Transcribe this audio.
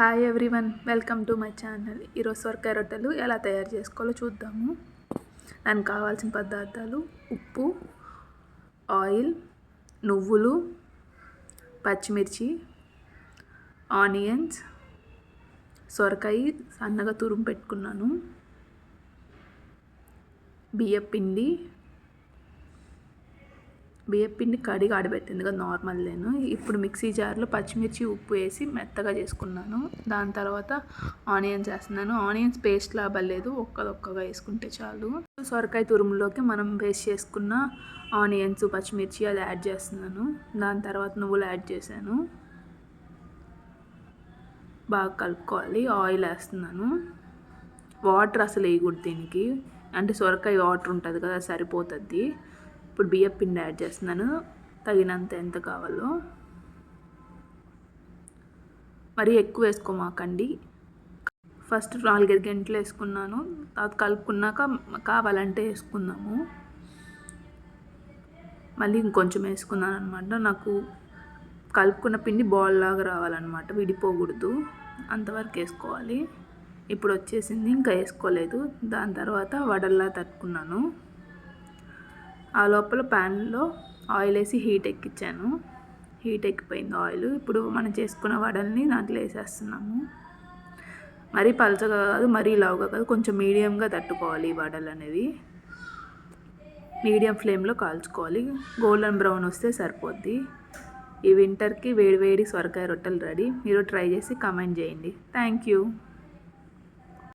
Hi everyone welcome to my channel ఈరోజు సొరకాయ రొట్టెలు ఎలా తయారు చేసుకోవాలో చూద్దాము. దానికి కావాల్సిన పదార్థాలు ఉప్పు ఆయిల్ నువ్వులు పచ్చిమిర్చి ఆనియన్స్ సొరకాయ సన్నగా తురుము పెట్టుకున్నాను బియ్యం బియ్యపిండి బియ్యం పిండి కడిగి ఆడబెట్టింది కదా నార్మల్ నేను ఇప్పుడు మిక్సీ జార్లో పచ్చిమిర్చి ఉప్పు వేసి మెత్తగా చేసుకున్నాను. దాని తర్వాత ఆనియన్స్ వేస్తున్నాను. ఆనియన్స్ పేస్ట్ లాభలేదు ఒక్కదొక్కగా వేసుకుంటే చాలు. సొరకాయ తురుములోకి మనం పేస్ట్ చేసుకున్న ఆనియన్స్ పచ్చిమిర్చి అది యాడ్ చేస్తున్నాను. దాని తర్వాత నువ్వులు యాడ్ చేశాను. బాగా కలుపుకోవాలి. ఆయిల్ వేస్తున్నాను. వాటర్ అసలు వేయకూడదు దీనికి. అంటే సొరకాయ వాటర్ ఉంటుంది కదా సరిపోతుంది. ఇప్పుడు బియ్యం పిండి యాడ్ చేస్తున్నాను. తగినంత ఎంత కావాలో. మరీ ఎక్కువ వేసుకోమాకండి. ఫస్ట్ నాలుగైదు గంటలు వేసుకున్నాను. తర్వాత కలుపుకున్నాక కావాలంటే వేసుకుందాము. మళ్ళీ ఇంకొంచెం వేసుకున్నాను అనమాట నాకు కలుపుకున్న పిండి బాల్ లాగా రావాలన్నమాట. విడిపోకూడదు. అంతవరకు వేసుకోవాలి. ఇప్పుడు వచ్చేసింది. ఇంకా వేసుకోలేదు. దాని తర్వాత వడల్లా తట్టుకున్నాను. ఆ లోపల ప్యాన్లో ఆయిల్ వేసి హీట్ ఎక్కించాను హీట్ ఎక్కిపోయింది ఆయిల్. ఇప్పుడు మనం చేసుకున్న వడల్ని దాంట్లో వేసేస్తున్నాము. మరీ పలచగా కాదు మరీ లావుగా కాదు కొంచెం మీడియంగా తట్టుకోవాలి ఈ వడలు అనేవి. మీడియం ఫ్లేమ్లో కాల్చుకోవాలి. గోల్డెన్ బ్రౌన్ వస్తే సరిపోద్ది. ఈ వింటర్కి వేడి వేడి సొరకాయ రొట్టెలు రెడీ. మీరు ట్రై చేసి కమెంట్ చేయండి. Thank you.